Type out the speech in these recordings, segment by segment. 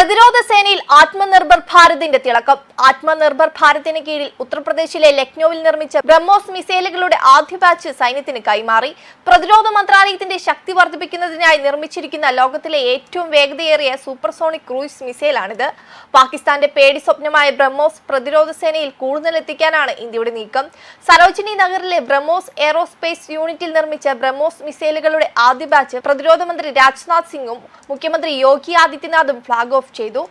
പ്രതിരോധ സേനയിൽ ആത്മനിർഭർ ഭാരതിന്റെ തിളക്കം. ആത്മനിർഭർ ഭാരതിന് കീഴിൽ ഉത്തർപ്രദേശിലെ ലക്നൌവിൽ നിർമ്മിച്ച ബ്രഹ്മോസ് മിസൈലുകളുടെ ആദ്യ ബാച്ച് സൈന്യത്തിന് കൈമാറി. പ്രതിരോധ മന്ത്രാലയത്തിന്റെ ശക്തി വർദ്ധിപ്പിക്കുന്നതിനായി നിർമ്മിച്ചിരിക്കുന്ന ലോകത്തിലെ ഏറ്റവും വേഗതയേറിയ സൂപ്പർസോണിക് ക്രൂയിസ് മിസൈലാണിത്. പാകിസ്ഥാന്റെ പേടി സ്വപ്നമായ ബ്രഹ്മോസ് പ്രതിരോധ സേനയിൽ കൂടുതൽ എത്തിക്കാനാണ് ഇന്ത്യയുടെ നീക്കം. സരോജിനി നഗറിലെ ബ്രഹ്മോസ് എയറോസ്പേസ് യൂണിറ്റിൽ നിർമ്മിച്ച ബ്രഹ്മോസ് മിസൈലുകളുടെ ആദ്യ ബാച്ച് പ്രതിരോധ മന്ത്രി രാജ്നാഥ് സിംഗും മുഖ്യമന്ത്രി യോഗി ആദിത്യനാഥും ഫ്ളാഗ് ഓഫ് ചെയ്തു.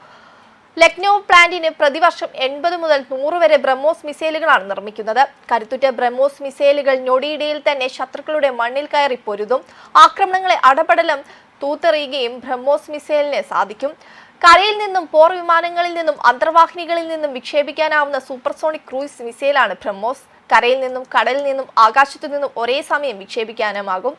ലക്നൌ പ്ലാന്റിന് പ്രതിവർഷം എൺപത് മുതൽ നൂറ് വരെ ബ്രഹ്മോസ് മിസൈലുകളാണ് നിർമ്മിക്കുന്നത്. കരുത്തുറ്റ ബ്രഹ്മോസ് മിസൈലുകൾ ഞൊടിയിടയിൽ തന്നെ ശത്രുക്കളുടെ മണ്ണിൽ കയറി പൊരുതും. ആക്രമണങ്ങളെ അടപടലം തൂത്തെറിയുകയും ബ്രഹ്മോസ് മിസൈലിന് സാധിക്കും. കരയിൽ നിന്നും പോർ വിമാനങ്ങളിൽ നിന്നും അന്തർവാഹിനികളിൽ നിന്നും വിക്ഷേപിക്കാനാവുന്ന സൂപ്പർസോണിക് ക്രൂയിസ് മിസൈലാണ് ബ്രഹ്മോസ്. കരയിൽ നിന്നും കടലിൽ നിന്നും ആകാശത്തു നിന്നും ഒരേ സമയം വിക്ഷേപിക്കാനുമാകും.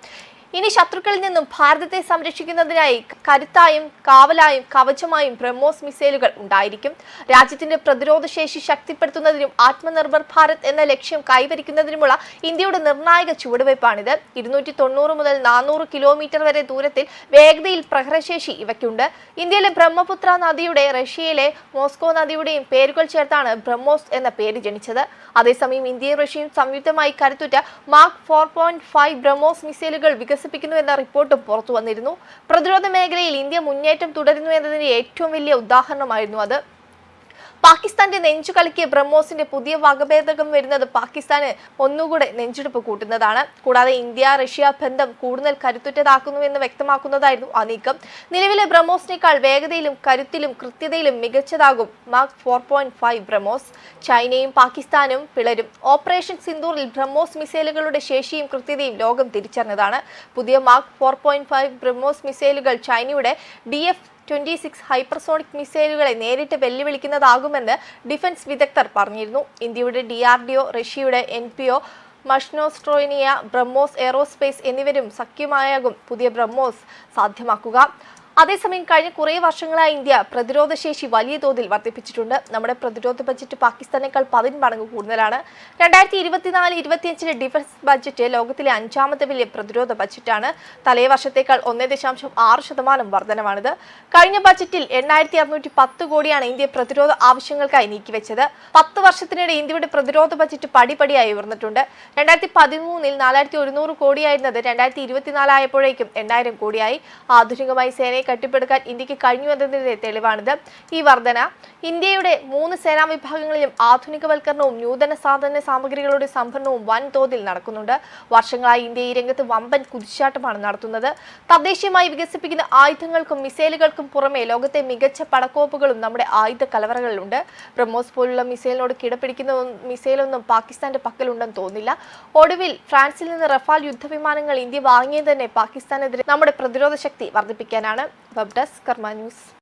ഇനി ശത്രുക്കളിൽ നിന്നും ഭാരതത്തെ സംരക്ഷിക്കുന്നതിനായി കരുത്തായും കാവലായും കവചമായും ബ്രഹ്മോസ് മിസൈലുകൾ ഉണ്ടായിരിക്കും. രാജ്യത്തിന്റെ പ്രതിരോധ ശേഷി ശക്തിപ്പെടുത്തുന്നതിനും ആത്മനിർഭർ ഭാരത് എന്ന ലക്ഷ്യം കൈവരിക്കുന്നതിനുമുള്ള ഇന്ത്യയുടെ നിർണായക ചുവടുവയ്പ്പാണിത് ഇരുന്നൂറ്റി തൊണ്ണൂറ് മുതൽ നാനൂറ് കിലോമീറ്റർ വരെ ദൂരത്തിൽ വേഗതയിൽ പ്രഹരശേഷി ഇവയ്ക്കുണ്ട്. ഇന്ത്യയിലെ ബ്രഹ്മപുത്ര നദിയുടെ റഷ്യയിലെ മോസ്കോ നദിയുടെയും പേരുകൾ ചേർത്താണ് ബ്രഹ്മോസ് എന്ന പേര് ജനിച്ചത്. അതേസമയം ഇന്ത്യയും റഷ്യയും സംയുക്തമായി കരുത്തുറ്റ mark four point five BrahMos മിസൈലുകൾ വികസിപ്പിക്കുന്നു എന്ന റിപ്പോർട്ടും പുറത്തു വന്നിരുന്നു. പ്രതിരോധ മേഖലയിൽ ഇന്ത്യ മുന്നേറ്റം തുടരുന്നു എന്നതിന്റെ ഏറ്റവും വലിയ ഉദാഹരണമായിരുന്നു അത്. പാകിസ്ഥാന്റെ നെഞ്ചു കളിക്ക് ബ്രഹ്മോസിന്റെ പുതിയ വകഭേദകം വരുന്നത് പാകിസ്ഥാന് ഒന്നുകൂടെ നെഞ്ചെടുപ്പ് കൂട്ടുന്നതാണ്. കൂടാതെ ഇന്ത്യ റഷ്യ ബന്ധം കൂടുതൽ കരുത്തുറ്റതാക്കുന്നുവെന്ന് വ്യക്തമാക്കുന്നതായിരുന്നു ആ നീക്കം. നിലവിലെ ബ്രഹ്മോസിനേക്കാൾ വേഗതയിലും കരുത്തിലും കൃത്യതയിലും മികച്ചതാകും mark four point five BrahMos. ചൈനയും പാകിസ്ഥാനും പിളരും. ഓപ്പറേഷൻ സിന്ദൂറിൽ ബ്രഹ്മോസ് മിസൈലുകളുടെ ശേഷിയും കൃത്യതയും ലോകം തിരിച്ചറിഞ്ഞതാണ്. പുതിയ mark four point five BrahMos മിസൈലുകൾ ചൈനയുടെ D F twenty six hypersonic മിസൈലുകളെ നേരിട്ട് വെല്ലുവിളിക്കുന്നതാകുമെന്ന് ഡിഫൻസ് വിദഗ്ധർ പറഞ്ഞിരുന്നു. ഇന്ത്യയുടെ ഡി ആർ റഷ്യയുടെ N P O Mashinostroyeniya BrahMos aerospace എന്നിവരും സഖ്യമായാകും പുതിയ ബ്രഹ്മോസ് സാധ്യമാക്കുക. അതേസമയം കഴിഞ്ഞ കുറേ വർഷങ്ങളായി ഇന്ത്യ പ്രതിരോധ ശേഷി വലിയ തോതിൽ വർദ്ധിപ്പിച്ചിട്ടുണ്ട്. നമ്മുടെ പ്രതിരോധ ബജറ്റ് പാകിസ്ഥാനേക്കാൾ പതിന് മടങ്ങ് കൂടുതലാണ്. രണ്ടായിരത്തി ഇരുപത്തിനാല് ഇരുപത്തിയഞ്ചിലെ ഡിഫൻസ് ബജറ്റ് ലോകത്തിലെ അഞ്ചാമത്തെ വലിയ പ്രതിരോധ ബജറ്റാണ്. തലേ വർഷത്തേക്കാൾ ഒന്നേ ദശാംശം ആറ് ശതമാനം വർധനമാണിത്. കഴിഞ്ഞ ബജറ്റിൽ എണ്ണായിരത്തി അറുന്നൂറ്റി പത്ത് കോടിയാണ് ഇന്ത്യ പ്രതിരോധ ആവശ്യങ്ങൾക്കായി നീക്കിവെച്ചത്. പത്ത് വർഷത്തിനിടെ ഇന്ത്യയുടെ പ്രതിരോധ ബജറ്റ് പടിപടിയായി ഉയർന്നിട്ടുണ്ട്. രണ്ടായിരത്തി പതിമൂന്നിൽ നാലായിരത്തി ഒരുന്നൂറ് കോടിയായിരുന്നത് രണ്ടായിരത്തി ഇരുപത്തിനാലായപ്പോഴേക്കും എണ്ണായിരം കോടിയായി. ആധുനികമായി സേനയെ കെട്ടിപ്പടുക്കാൻ ഇന്ത്യയ്ക്ക് കഴിഞ്ഞു എന്നതിന്റെ തെളിവാണിത്. ഈ വർധന ഇന്ത്യയുടെ മൂന്ന് സേനാ വിഭാഗങ്ങളിലും ആധുനികവൽക്കരണവും നൂതന സാധന സാമഗ്രികളുടെ സംഭരണവും വൻതോതിൽ നടക്കുന്നുണ്ട്. വർഷങ്ങളായി ഇന്ത്യ ഈ രംഗത്ത് വമ്പൻ കുതിച്ചാട്ടമാണ് നടത്തുന്നത്. തദ്ദേശീയമായി വികസിപ്പിക്കുന്ന ആയുധങ്ങൾക്കും മിസൈലുകൾക്കും പുറമെ ലോകത്തെ മികച്ച പടക്കോപ്പുകളും നമ്മുടെ ആയുധ കലവറകളിലുണ്ട്. ബ്രഹ്മോസ് പോലുള്ള മിസൈലിനോട് കിടപിടിക്കുന്ന മിസൈലൊന്നും പാകിസ്ഥാന്റെ പക്കലുണ്ടെന്ന് തോന്നില്ല ഒടുവിൽ ഫ്രാൻസിൽ നിന്ന് റഫാൽ യുദ്ധവിമാനങ്ങൾ ഇന്ത്യ വാങ്ങിയത് തന്നെ പാകിസ്ഥാനെതിരെ നമ്മുടെ പ്രതിരോധ ശക്തി വർദ്ധിപ്പിക്കാനാണ്. Web desk Karma news